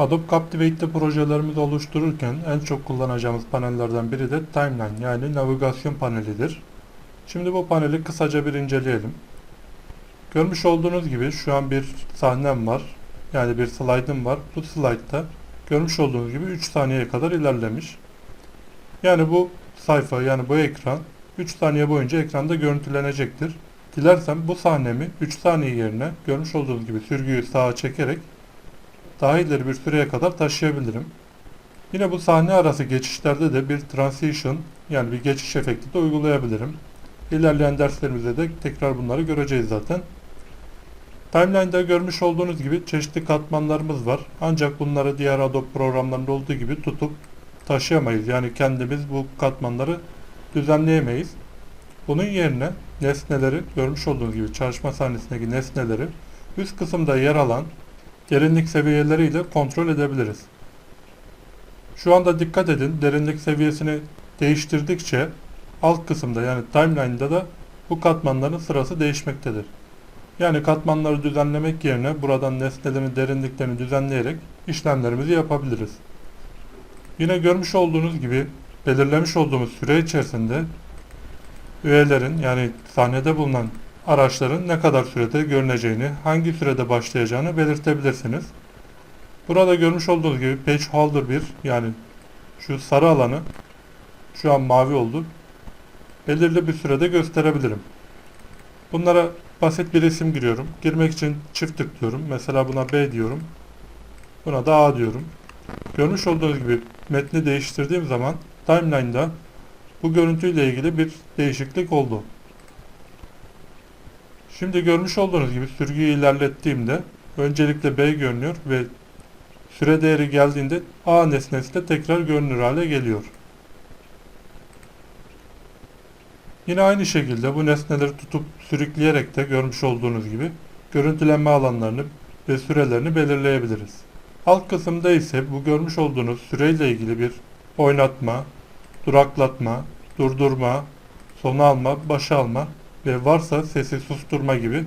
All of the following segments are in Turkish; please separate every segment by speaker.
Speaker 1: Adobe Captivate'de projelerimizi oluştururken en çok kullanacağımız panellerden biri de Timeline yani navigasyon panelidir. Şimdi bu paneli kısaca bir inceleyelim. Görmüş olduğunuz gibi şu an bir sahnem var. Yani bir slide'ım var. Bu slide'da görmüş olduğunuz gibi 3 saniyeye kadar ilerlemiş. Yani bu sayfa yani bu ekran 3 saniye boyunca ekranda görüntülenecektir. Dilersem bu sahnemi 3 saniye yerine görmüş olduğunuz gibi sürgüyü sağa çekerek daha ileri bir süreye kadar taşıyabilirim. Yine bu sahne arası geçişlerde de bir transition yani bir geçiş efekti de uygulayabilirim. İlerleyen derslerimizde de tekrar bunları göreceğiz zaten. Timeline'da görmüş olduğunuz gibi çeşitli katmanlarımız var. Ancak bunları diğer Adobe programlarında olduğu gibi tutup taşıyamayız. Yani kendimiz bu katmanları düzenleyemeyiz. Bunun yerine nesneleri görmüş olduğunuz gibi çalışma sahnesindeki nesneleri üst kısımda yer alan derinlik seviyeleriyle kontrol edebiliriz. Şu anda dikkat edin derinlik seviyesini değiştirdikçe alt kısımda yani timeline'da da bu katmanların sırası değişmektedir. Yani katmanları düzenlemek yerine buradan nesnelerin derinliklerini düzenleyerek işlemlerimizi yapabiliriz. Yine görmüş olduğunuz gibi belirlemiş olduğumuz süre içerisinde üyelerin yani sahnede bulunan araçların ne kadar sürede görüneceğini, hangi sürede başlayacağını belirtebilirsiniz. Burada görmüş olduğunuz gibi page holder 1 yani şu sarı alanı şu an mavi oldu. Belirli bir sürede gösterebilirim. Bunlara basit bir isim giriyorum. Girmek için çift tıklıyorum. Mesela buna B diyorum. Buna da A diyorum. Görmüş olduğunuz gibi metni değiştirdiğim zaman timeline'da bu görüntüyle ilgili bir değişiklik oldu. Şimdi görmüş olduğunuz gibi sürgüyü ilerlettiğimde öncelikle B görünüyor ve süre değeri geldiğinde A nesnesi de tekrar görünür hale geliyor. Yine aynı şekilde bu nesneleri tutup sürükleyerek de görmüş olduğunuz gibi görüntülenme alanlarını ve sürelerini belirleyebiliriz. Alt kısımda ise bu görmüş olduğunuz süreyle ilgili bir oynatma, duraklatma, durdurma, sona alma, başa alma ve varsa sesi susturma gibi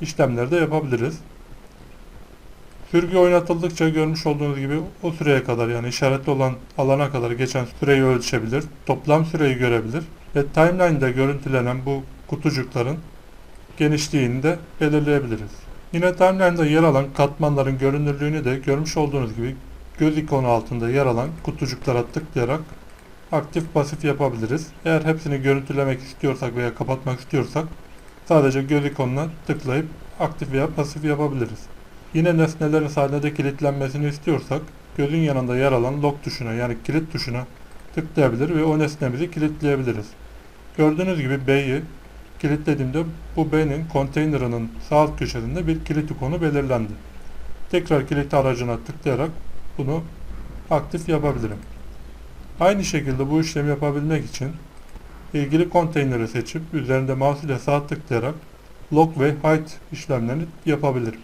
Speaker 1: işlemleri de yapabiliriz. Sürgü oynatıldıkça görmüş olduğunuz gibi o süreye kadar yani işaretli olan alana kadar geçen süreyi ölçebilir, toplam süreyi görebilir ve timeline'da görüntülenen bu kutucukların genişliğini de belirleyebiliriz. Yine timeline'da yer alan katmanların görünürlüğünü de görmüş olduğunuz gibi göz ikonu altında yer alan kutucuklara tıklayarak aktif pasif yapabiliriz. Eğer hepsini görüntülemek istiyorsak veya kapatmak istiyorsak sadece göz ikonuna tıklayıp aktif veya pasif yapabiliriz. Yine nesnelerin sahnede kilitlenmesini istiyorsak gözün yanında yer alan lock tuşuna yani kilit tuşuna tıklayabilir ve o nesnemizi kilitleyebiliriz. Gördüğünüz gibi B'yi kilitlediğimde bu B'nin konteynerının sağ alt köşesinde bir kilit ikonu belirlendi. Tekrar kilit aracına tıklayarak bunu aktif yapabilirim. Aynı şekilde bu işlemi yapabilmek için ilgili konteyneri seçip üzerinde mouse ile sağ tıklayarak lock ve hide işlemlerini yapabilirim.